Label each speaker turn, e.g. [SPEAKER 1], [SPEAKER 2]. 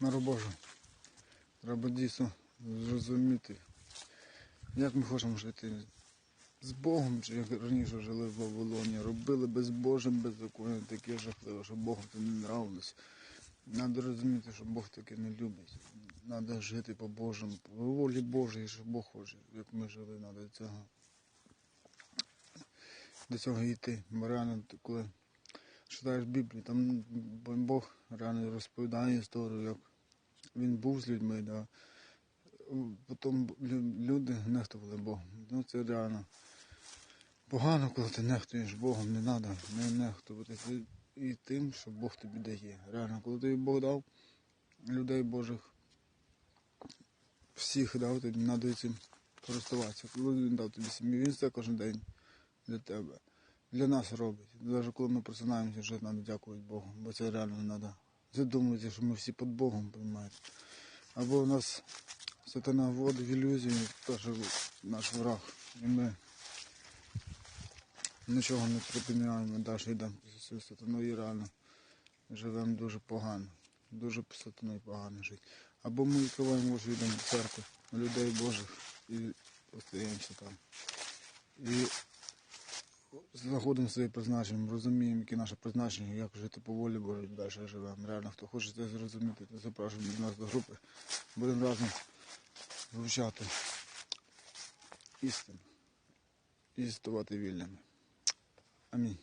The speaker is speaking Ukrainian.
[SPEAKER 1] на Божу. Треба дійсно зрозуміти, як ми хочемо жити з Богом, чи як раніше жили в Вавилоні, робили безбожим, беззаконням, таке жахливе, що Богу це не нравилось. Треба розуміти, що Бог таке не любить. Треба жити по Божому, по волі Божій, що Бог хоче, як ми жили, треба до цього, до цього йти. Бо реально, коли читаєш Біблію, там Бог реально розповідає історію, як він був з людьми, да. потім люди нехтували Богом. Ну це реально погано, коли ти нехтуєш Богом, не треба не нехтувати і тим, що Бог тобі дає. Реально, коли тобі Бог дав людей Божих, всіх дав, тобі треба цим користуватися. Коли він дав тобі сім'ю, він це кожен день для тебе. Для нас робить. Навіть коли ми просинаємося, вже треба дякувати Богу, бо це реально треба задумуватися, що ми всі під Богом, розумієте. Або у нас сатана вводить ілюзію, теж наш ворог. І ми нічого не припиняємо, далі йдемо сатаною і реально живемо дуже погано. Дуже сатаною погано жити. Або ми відкриваємо очі, йдемо в церкву людей Божих і остаємося там. І знаходимо своє призначення, розуміємо, яке наше призначення, як жити поволі, бо далі живемо. Реально, хто хоче це зрозуміти, то запрошуємо до нас до групи. Будемо разом вивчати істину і ставати вільними. Амінь.